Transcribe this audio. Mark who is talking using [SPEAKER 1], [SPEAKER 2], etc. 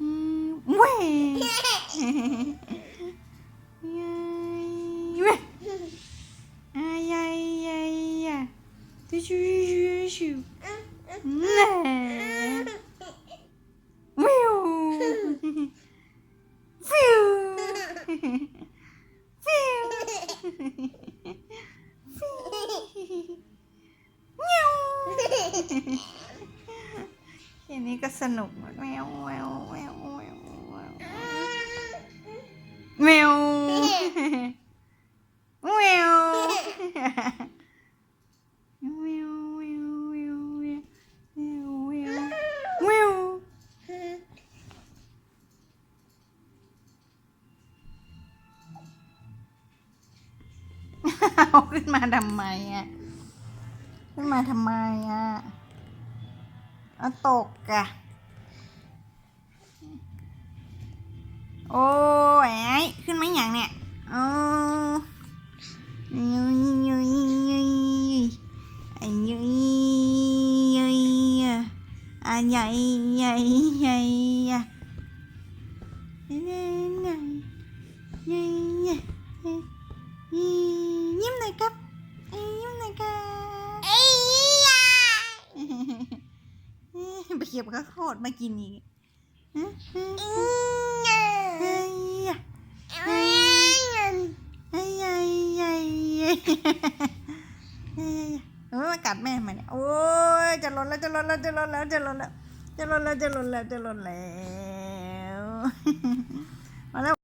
[SPEAKER 1] 嗯，喂，呀，哎呀呀呀，嘟咻咻咻，来，喂哟，喂哟，喵。ทีนี้ก็สนุกแมวแมวแมวแมวแมวแมวเอาขึ้นมาทำไมอะ ขึ้นมาทำไมอะ เอาตกอ่ะ โอ้ยไอ้ขึ้นมาอย่างเนี่ยโอ้ยุยยุยยุยไอ้ยุยยุยอ่ะใหญ่ใหญ่ใหญ่อ่ะใหญ่ใหญ่ใหญ่ เก็บข้าวโพดมากินอีกเออกัดแม่มาเนี่ยโอ้ยจะล้นแล้วจะล้นแล้วจะล้นแล้วจะล้นแล้วจะล้นแล้วจะล้นแล้วจะล้นแล้วมาแล้ว